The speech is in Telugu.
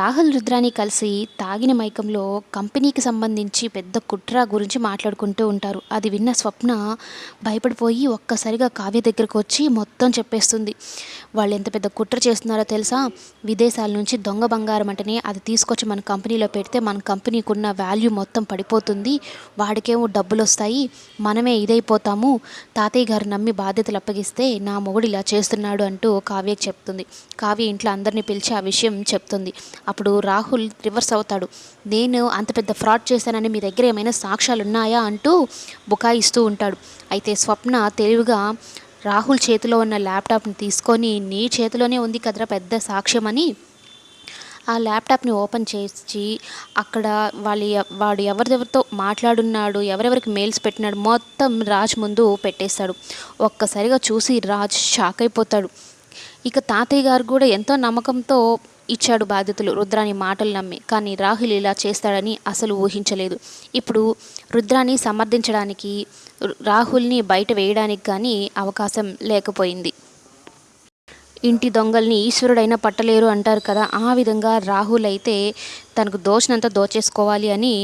రాహుల్ రుద్రాని కలిసి తాగిన మైకంలో కంపెనీకి సంబంధించి పెద్ద కుట్ర గురించి మాట్లాడుకుంటూ ఉంటారు. అది విన్న స్వప్న భయపడిపోయి ఒక్కసారిగా కావ్య దగ్గరకు వచ్చి మొత్తం చెప్పేస్తుంది. వాళ్ళు ఎంత పెద్ద కుట్ర చేస్తున్నారో తెలుసా? విదేశాల నుంచి దొంగ బంగారం అంటేనే అది తీసుకొచ్చి మన కంపెనీలో పెడితే మన కంపెనీకి ఉన్న వాల్యూ మొత్తం పడిపోతుంది. వాడికేమో డబ్బులు వస్తాయి మనమే ఇదైపోతాము. తాతయ్య గారు నమ్మి బాధ్యతలు అప్పగిస్తే నా మొగుడు ఇలా చేస్తున్నాడు అంటూ కావ్యకి చెప్తుంది. కావ్య ఇంట్లో అందరినీ పిలిచి ఆ విషయం చెప్తుంది. అప్పుడు రాహుల్ రివర్స్ అవుతాడు. నేను అంత పెద్ద ఫ్రాడ్ చేశానని మీ దగ్గర ఏమైనా సాక్ష్యాలు ఉన్నాయా అంటూ బుకాయిస్తూ ఉంటాడు. అయితే స్వప్న తెలివిగా రాహుల్ చేతిలో ఉన్న ల్యాప్టాప్ని తీసుకొని నీ చేతిలోనే ఉంది కదరా పెద్ద సాక్ష్యం అని ఆ ల్యాప్టాప్ని ఓపెన్ చేసి అక్కడ వాళ్ళు వాడు ఎవరెవరితో మాట్లాడున్నాడు ఎవరెవరికి మెయిల్స్ పెట్టినాడు మొత్తం రాజ్ ముందు పెట్టేస్తాడు. ఒక్కసారిగా చూసి రాజ్ షాక్ అయిపోతాడు. ఇక తాతయ్య గారు కూడా ఎంతో నమ్మకంతో ఇచ్చాడు బాధ్యతలు రుద్రాని మాటలు నమ్మి కానీ రాహుల్ ఇలా చేస్తాడని అసలు ఊహించలేదు. ఇప్పుడు రుద్రాని సమర్థించడానికి రాహుల్ని బయట వేయడానికి కానీ అవకాశం లేకపోయింది. ఇంటి దొంగల్ని ఈశ్వరుడైనా పట్టలేరు అంటారు కదా ఆ విధంగా రాహుల్ అయితే తనకు దోచినంత దోచేసుకోవాలి అని